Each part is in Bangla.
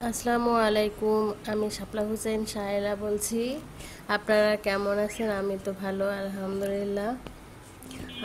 আসসালামু আলাইকুম, আমি শাপলা হুসেন সাহেলা বলছি। আপনারা কেমন আছেন? আমি তো ভালো, আলহামদুলিল্লাহ।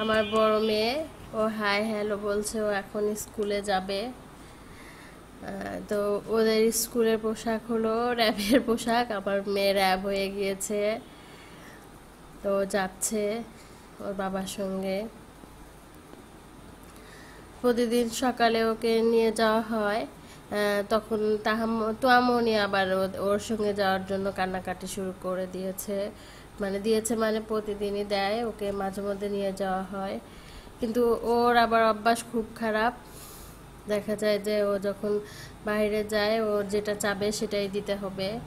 আমার বড় মেয়ে, ও হাই হ্যালো বলছে, ও এখন স্কুলে যাবে। তো ওদের স্কুলের পোশাক হলো র্যাবের পোশাক আমার মেয়ে র্যাব হয়ে গিয়েছে। তো যাচ্ছে ওর বাবার সঙ্গে। প্রতিদিন সকালে ওকে নিয়ে যাওয়া হয়। তখন তাহাম তোয়ামনি আবার ওর সঙ্গে যাওয়ার জন্য কান্নাকাটি শুরু করে দিয়েছে। মানে দিয়েছে মানে প্রতিদিনই দেয়, ওকে মাঝে মধ্যে নিয়ে যাওয়া হয়। কিন্তু ওর আবার অভ্যাস খুব খারাপ। দেখা যায় যে ও যখন বাইরে যায়, ও যেটা চাবে সেটাই দিতে হবে।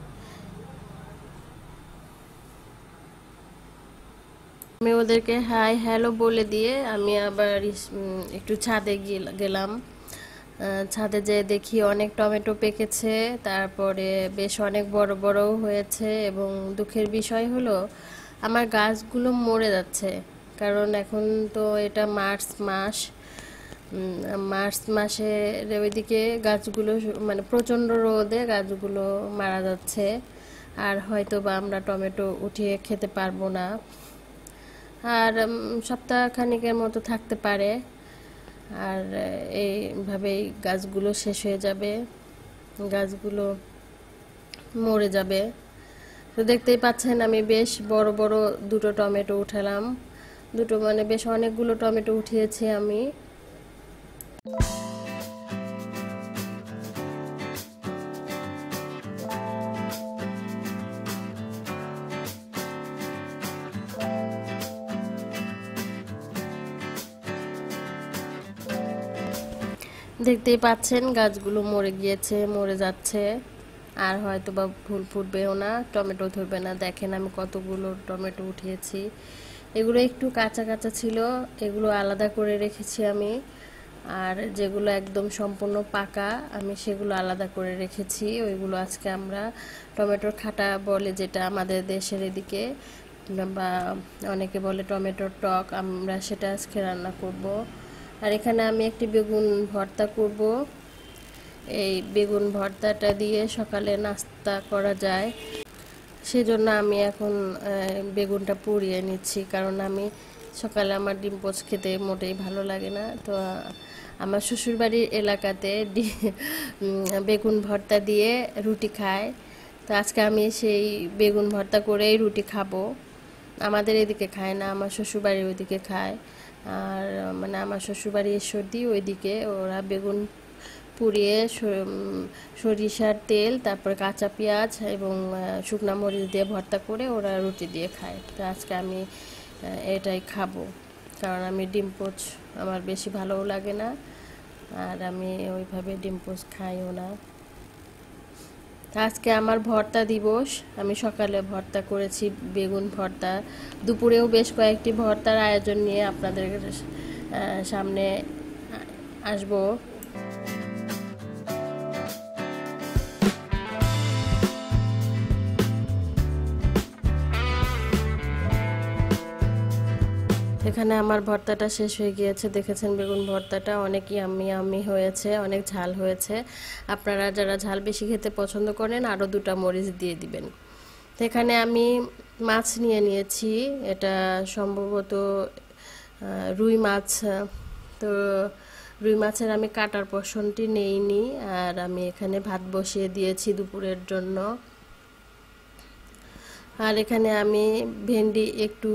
আমি ওদেরকে হাই হ্যালো বলে দিয়ে আমি আবার একটু ছাদে গিল- গেলাম। ছাদে যেয়ে দেখি অনেক টমেটো পেকেছে, তারপরে বেশ অনেক বড় বড়ও হয়েছে এবং দুঃখের বিষয় হলো আমার গাছগুলো মরে যাচ্ছে। কারণ এখন তো এটা মার্চ মাস মার্চ মাসে ওইদিকে গাছগুলো মানে প্রচণ্ড রোদে গাছগুলো মারা যাচ্ছে। আর হয়তো বা আমরা টমেটো উঠিয়ে খেতে পারব না। আর সপ্তাহখানিকের মতো থাকতে পারে। আর এইভাবেই গাছগুলো শেষ হয়ে যাবে। গাছগুলো মরে যাবে। তো দেখতেই পাচ্ছেন, আমি বেশ বড় বড় দুটো টমেটো উঠালাম। দুটো মানে বেশ অনেকগুলো টমেটো উঠিয়েছি আমি। দেখতেই পাচ্ছেন, গাছগুলো মরে গিয়েছে, মরে যাচ্ছে। আর হয়তো বা ফুল ফুটবেও না, টমেটো ধরবে না। দেখেন আমি কতগুলো টমেটো উঠিয়েছি। এগুলো একটু কাঁচা কাঁচা ছিল, এগুলো আলাদা করে রেখেছি আমি। আর যেগুলো একদম সম্পূর্ণ পাকা, আমি সেগুলো আলাদা করে রেখেছি। ওইগুলো আজকে আমরা টমেটোর খাটা বলে যেটা আমাদের দেশের এদিকে, বা অনেকে বলে টমেটোর টক, আমরা সেটা আজকে রান্না করব। আর এখানে আমি একটি বেগুন ভর্তা করব। এই বেগুন ভর্তাটা দিয়ে সকালে নাস্তা করা যায়। সেজন্য আমি এখন বেগুনটা পুড়িয়ে নিচ্ছি, কারণ আমি সকালে আমার ডিম পোচ খেতে মোটেই ভালো লাগে না। তো, আমার শ্বশুরবাড়ির এলাকাতে বেগুন ভর্তা দিয়ে রুটি খায়। তো আজকে আমি সেই বেগুন ভর্তা করেই রুটি খাব। আমাদের এদিকে খায় না, আমার শ্বশুরবাড়ির ওইদিকে খায়। আর মানে আমার শ্বশুরবাড়ি ঈশ্বরদী ওইদিকে ওরা বেগুন পুড়িয়ে সরিষার তেল, তারপর কাঁচা পেঁয়াজ এবং শুকনা মরিচ দিয়ে ভর্তা করে ওরা রুটি দিয়ে খায়। তো আজকে আমি এটাই খাব। কারণ আমি ডিম পোচ আমার বেশি ভালোও লাগে না। আর আমি ওইভাবে ডিম পোচ খাইও না। আজকে আমার ভর্তা দিবস। আমি সকালে ভর্তা করেছি, বেগুন ভর্তা। দুপুরেও বেশ কয়েকটি ভর্তার আয়োজন নিয়ে আপনাদের সামনে আসব। এখানে আমার ভর্তাটা শেষ হয়ে গিয়েছে। দেখেছেন বেগুন ভর্তাটা অনেক ইয়াম্মি ইয়াম্মি হয়েছে, অনেক ঝাল হয়েছে। আপনারা যারা ঝাল বেশি খেতে পছন্দ করেন, আরও দুটা মরিচ দিয়ে দিবেন। এখানে আমি মাছ নিয়ে নিয়েছি। এটা সম্ভবত রুই মাছ। তো রুই মাছের আমি কাটার পোষণটি নেইনি। আর আমি এখানে ভাত বসিয়ে দিয়েছি দুপুরের জন্য। আর এখানে আমি ভেন্ডি একটু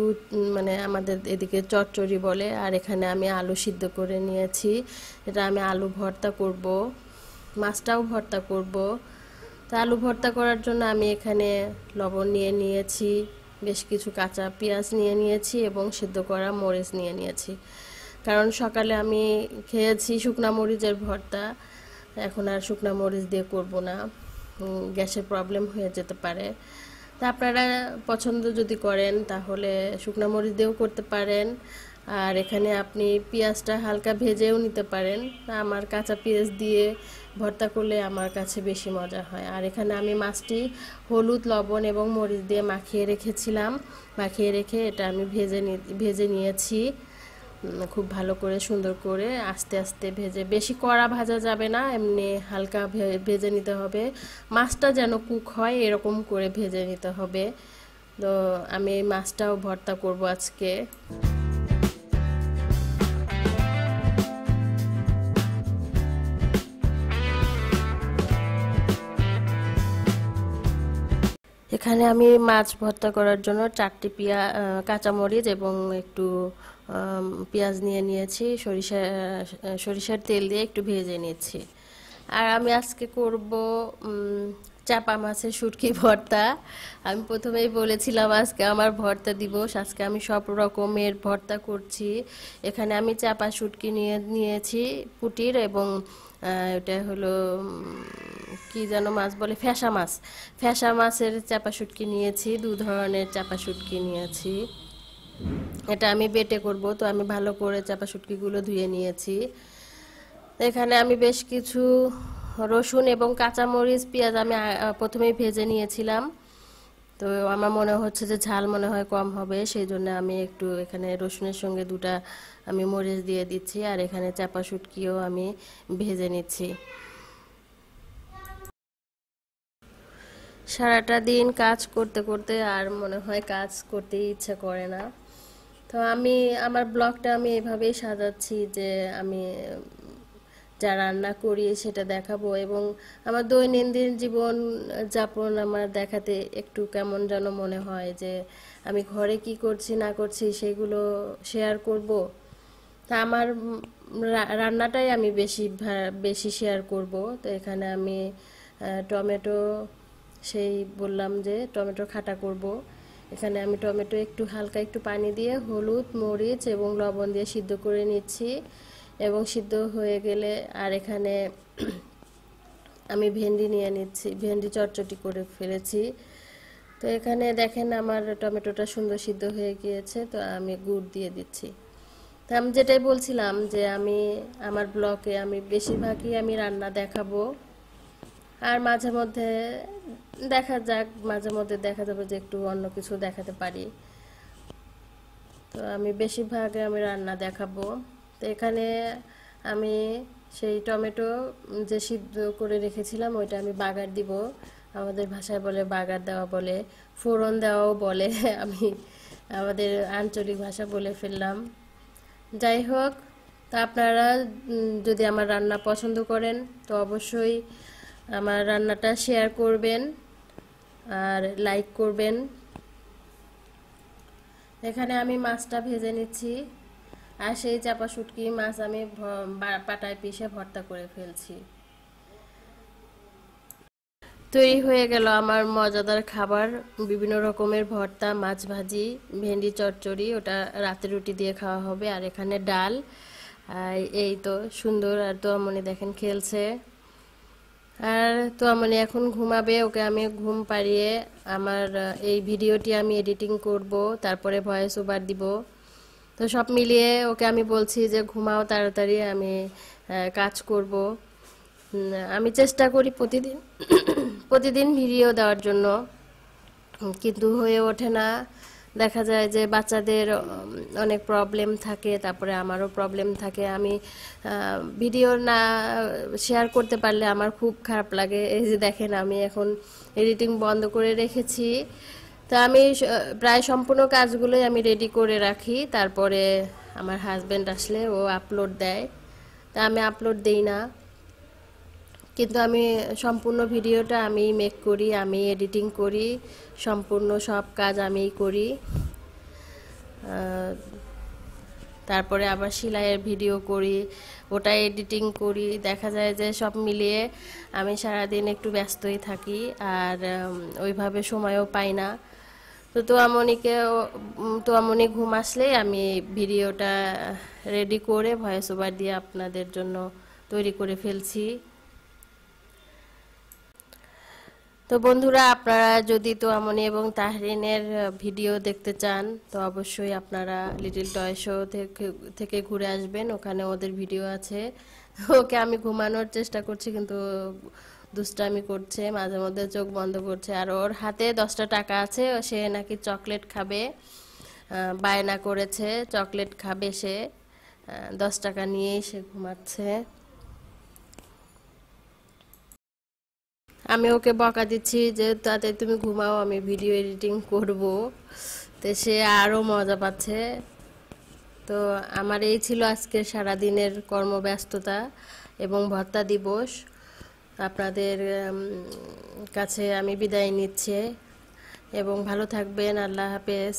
মানে আমাদের এদিকে চচ্চড়ি বলে, আর এখানে আমি আলু সিদ্ধ করে নিয়েছি। এটা আমি আলু ভর্তা করব, মাছটাও ভর্তা করব। তো আলু ভর্তা করার জন্য আমি এখানে লবণ নিয়ে নিয়েছি, বেশ কিছু কাঁচা পেঁয়াজ নিয়ে নিয়েছি এবং সিদ্ধ করা মরিচ নিয়ে নিয়েছি। কারণ সকালে আমি খেয়েছি শুকনা মরিচের ভর্তা, এখন আর শুকনা মরিচ দিয়ে করব না। গ্যাসের প্রবলেম হয়ে যেতে পারে। তা আপনারা পছন্দ যদি করেন, তাহলে শুকনো মরিচ দিয়েও করতে পারেন। আর এখানে আপনি পেঁয়াজটা হালকা ভেজেও নিতে পারেন। আমার কাঁচা পেঁয়াজ দিয়ে ভর্তা করলে আমার কাছে বেশি মজা হয়। আর এখানে আমি মাছটি হলুদ, লবণ এবং মরিচ দিয়ে মাখিয়ে রেখেছিলাম। মাখিয়ে রেখে এটা আমি ভেজে ভেজে নিয়েছি। খুব ভালো করে সুন্দর করে আস্তে আস্তে ভেজে, বেশি কড়া ভাজা যাবে না, এমনি হালকা ভেজে নিতে হবে। মাছটা যেন কুক হয় এরকম করে ভেজে নিতে হবে। তো আমি এই মাছটাও ভর্তা করব আজকে। এখানে আমি মাছ ভর্তা করার জন্য চারটি পিয়া কাঁচামরিচ এবং একটু পেঁয়াজ নিয়ে নিয়েছি, সরিষা সরিষার তেল দিয়ে একটু ভেজে নিয়েছি আর আমি আজকে করব চাপা মাছের শুটকি ভর্তা। আমি প্রথমেই বলেছিলাম আজকে আমার ভর্তা দিবস, আজকে আমি সব রকমের ভর্তা করছি। এখানে আমি চাপা শুটকি নিয়ে, নিয়েছি পুটির এবং এটা হলো কি যেন মাছ বলে ফ্যাসা মাছ। ফ্যাসা মাছের চাপা শুটকি নিয়েছি, দু ধরনের চাপা শুটকি নিয়েছি। এটা আমি বেটে করব, তো আমি ভালো করে চাপা শুটকিগুলো ধুয়ে নিয়েছি। এখানে আমি বেশ কিছু রসুন এবং কাঁচামরিচ, পেঁয়াজ আমি প্রথমেই ভেজে নিয়েছিলাম। তো আমার মনে হচ্ছে যে ঝাল মনে হয় কম হবে সেই জন্য আমি একটু এখানে রসুনের সঙ্গে দুটা আমি মরিচ দিয়ে দিচ্ছি, আর এখানে চাপা শুটকিও আমি ভেজে নিচ্ছি। সারাটা দিন কাজ করতে করতে আর মনে হয় কাজ করতে ইচ্ছে করে না। তো আমি, আমার ব্লগটা আমি এভাবেই সাজাচ্ছি যে আমি যা রান্না করি সেটা দেখাবো এবং আমার দৈনন্দিন জীবন যাপন আমার দেখাতে একটু কেমন যেন মনে হয় যে আমি ঘরে কি করছি, না করছি সেগুলো শেয়ার করব। তা আমার রান্নাটাই আমি বেশি বেশি শেয়ার করব। তো এখানে আমি টমেটো, সেই বললাম যে টমেটো খাটা করব। এখানে আমি টমেটো একটু হালকা একটু পানি দিয়ে হলুদ, মরিচ এবং লবণ দিয়ে সিদ্ধ করে নিচ্ছি। এবং সিদ্ধ হয়ে গেলে আর এখানে আমি ভেন্ডি নিয়ে নিচ্ছি। ভেন্ডি চটচটি করে ফেলেছি। তো এখানে দেখেন আমার টমেটোটা সুন্দর সিদ্ধ হয়ে গিয়েছে, তো আমি গুড় দিয়ে দিচ্ছি। তো আমি যেটাই বলছিলাম যে আমি, আমার ব্লগে আমি বেশিরভাগই আমি রান্না দেখাবো। আর মাঝে মধ্যে দেখা যাক, মাঝে মধ্যে দেখা যাবে যে একটু অন্য কিছু দেখাতে পারি। তো আমি বেশিরভাগ আমি রান্না দেখাবো। তো এখানে আমি সেই টমেটো যে সিদ্ধ করে রেখেছিলাম, ওইটা আমি বাগার দিব। আমাদের ভাষায় বলে বাগার দেওয়া বলে, ফোড়ন দেওয়াও বলে। আমি আমাদের আঞ্চলিক ভাষা বলে ফেললাম। যাই হোক, তা আপনারা যদি আমার রান্না পছন্দ করেন, তো অবশ্যই আমার রান্নাটা শেয়ার করবেন আর লাইক করবেন। এখানে আমি মাছটা ভেজে নিচ্ছি। আর সেই চাপা শুটকি মাছ আমি পাটায় পিষে ভর্তা করে ফেলছি। তৈরি হয়ে গেল আমার মজাদার খাবার, বিভিন্ন রকমের ভর্তা, মাছ ভাজি, ভেন্ডি চচ্চড়ি, ওটা রাতে রুটি দিয়ে খাওয়া হবে, আর এখানে ডাল এই তো সুন্দর, আর তো মনে দেখেন খেলছে। আর তো মানে এখন ঘুমাবে, ওকে আমি ঘুম পাড়িয়ে আমার এই ভিডিওটি আমি এডিটিং করব, তারপরে ভয়েস ওভার দিব। তো সব মিলিয়ে ওকে আমি বলছি যে, ঘুমাও তাড়াতাড়ি, আমি কাজ করব। আমি চেষ্টা করি প্রতিদিন প্রতিদিন ভিডিও দেওয়ার জন্য। কিন্তু হয়ে ওঠে না। দেখা যায় যে বাচ্চাদের অনেক প্রবলেম থাকে, তারপরে আমারও প্রবলেম থাকে। আমি ভিডিও না শেয়ার করতে পারলে আমার খুব খারাপ লাগে। এই যে দেখেন, আমি এখন এডিটিং বন্ধ করে রেখেছি। তো আমি প্রায় সম্পূর্ণ কাজগুলোই আমি রেডি করে রাখি। তারপরে আমার হাজব্যান্ড আসলে ও আপলোড দেয়। তা আমি আপলোড দেই না। কিন্তু আমি সম্পূর্ণ ভিডিওটা আমি মেক করি, আমি এডিটিং করি, সম্পূর্ণ সব কাজ আমিই করি। তারপরে আবার সেলাইয়ের ভিডিও করি, ওটা এডিটিং করি। দেখা যায় যে সব মিলিয়ে আমি সারাদিন একটু ব্যস্তই থাকি, আর ওইভাবে সময়ও পাই না। তো তোয়ামণিকে তোয়ামণি ঘুম আসলেই আমি ভিডিওটা রেডি করে ভয়েস ওভার দিয়ে আপনাদের জন্য তৈরি করে ফেলছি। তো বন্ধুরা, আপনারা যদি তোয়ামনি এবং তাহরিনের ভিডিও দেখতে চান, তো অবশ্যই আপনারা লিটল টয় শো থেকে থেকে ঘুরে আসবেন। ওখানে ওদের ভিডিও আছে। ওকে আমি ঘুমানোর চেষ্টা করছি, কিন্তু দুষ্টামি করছে, মাঝে মধ্যে চোখ বন্ধ করছে। আর ওর হাতে দশটা টাকা আছে সে নাকি চকলেট খাবে। বায়না করেছে, চকলেট খাবে সে। দশ টাকা নিয়েই সে ঘুমাচ্ছে। আমি ওকে বকা দিচ্ছি যে, তাতে তুমি ঘুমাও, আমি ভিডিও এডিটিং করব। তো সে আরও মজা পাচ্ছে। তো আমার এই ছিল আজকের সারাদিনের কর্মব্যস্ততা এবং ভত্তা দিবস। আপনাদের কাছে আমি বিদায় নিচ্ছি। এবং ভালো থাকবেন আল্লাহ হাফেজ।